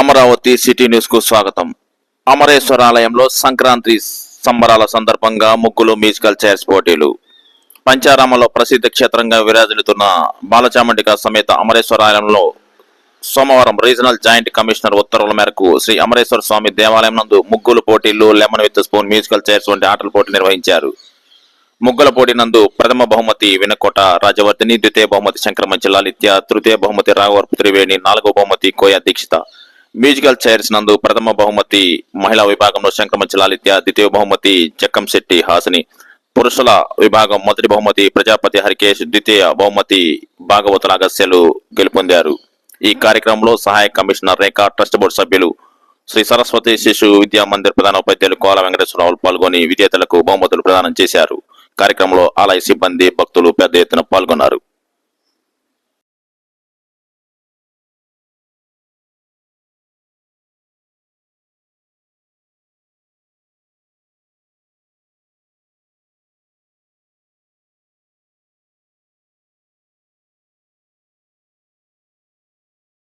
Amaravati city న్యూస్కు స్వాగతం. అమరేశ్వర ఆలయంలో సంక్రాంతి సంబరాల సందర్భంగా ముగ్గులు మ్యూజికల్ చైర్స్ పోటీలు. పంచారామంలో ప్రసిద్ధ క్షేత్రంగా విరాజిల్లుతున్న బాలచామండిక సమేత అమరేశ్వర ఆలయంలో సోమవారం రీజనల్ జాయింట్ కమిషనర్ ఉత్తర్వుల మేరకు శ్రీ అమరేశ్వర స్వామి దేవాలయం నందు ముగ్గులు పోటీలు lemon with spoon musical chairs వంటి ఆటల పోటీ నిర్వహించారు. ముగ్గుల పోటీ నందు ప్రథమ బహుమతి వినకోట రాజవర్ధిని ద్వితీయ బహుమతి శంకరమంచి లాలిత్య తృతీయ బహుమతి రాఘవర్పు త్రివేణి నాలుగో బహుమతి కోయ దీక్షిత మ్యూజికల్ చైర్స్ నందు ప్రథమ బహుమతి మహిళా విభాగంలో శంకరమంచి లాలిత్య ద్వితీయ బహుమతి చెక్కంశెట్టి హాసిని పురుషుల విభాగం మొదటి బహుమతి ప్రజాపతి హరికేష్ ద్వితీయ బహుమతి భాగవతుల అగస్యలు గెలుపొందారు. ఈ కార్యక్రమంలో సహాయ కమిషనర్ రేఖా ట్రస్ట్ బోర్డు సభ్యులు శ్రీ సరస్వతి శిశు విద్యా మందిర్ ప్రధాన ఉపాధ్యాయులు కోల వెంకటేశ్వరరావు పాల్గొని విజేతలకు బహుమతులు ప్రదానం చేశారు. కార్యక్రమంలో ఆలయ సిబ్బంది భక్తులు పెద్ద ఎత్తున పాల్గొన్నారు.